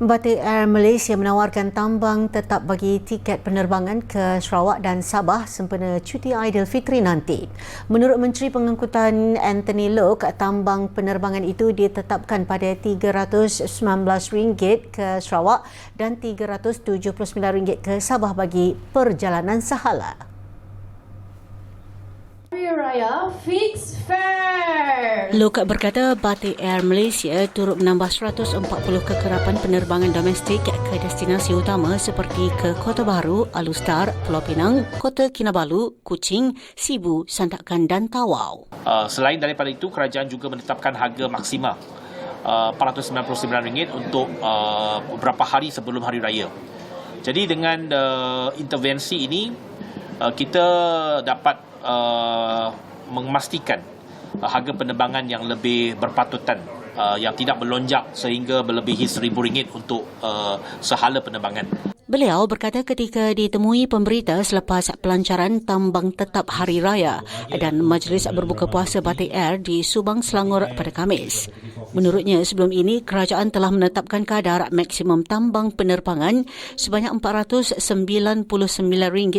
Batik Air Malaysia menawarkan tambang tetap bagi tiket penerbangan ke Sarawak dan Sabah sempena cuti Aidilfitri nanti. Menurut Menteri Pengangkutan Anthony Loke, tambang penerbangan itu ditetapkan pada RM319 ke Sarawak dan RM379 ke Sabah bagi perjalanan sahala. Raya Fix Fair. Luka berkata Batik Air Malaysia turut menambah 140 kekerapan penerbangan domestik ke destinasi utama seperti ke Kota Baru, Alustar, Pulau Pinang, Kota Kinabalu, Kuching, Sibu, Sandakan dan Tawau. Uh, selain daripada itu, kerajaan juga menetapkan harga maksima uh, RM499 untuk uh, beberapa hari sebelum Hari Raya. Jadi dengan uh, intervensi ini, uh, kita dapat uh, memastikan uh, harga penerbangan yang lebih berpatutan uh, yang tidak melonjak sehingga melebihi RM1,000 untuk uh, sehala penerbangan. Beliau berkata ketika ditemui pemberita selepas pelancaran tambang tetap hari raya dan majlis berbuka puasa Batik Air di Subang Selangor pada Kamis. Menurutnya sebelum ini kerajaan telah menetapkan kadar maksimum tambang penerbangan sebanyak RM499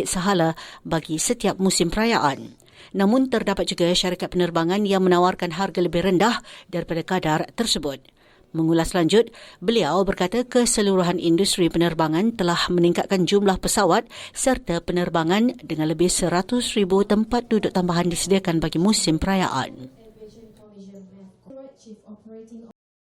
sahala bagi setiap musim perayaan namun terdapat juga syarikat penerbangan yang menawarkan harga lebih rendah daripada kadar tersebut. Mengulas lanjut, beliau berkata keseluruhan industri penerbangan telah meningkatkan jumlah pesawat serta penerbangan dengan lebih 100,000 tempat duduk tambahan disediakan bagi musim perayaan.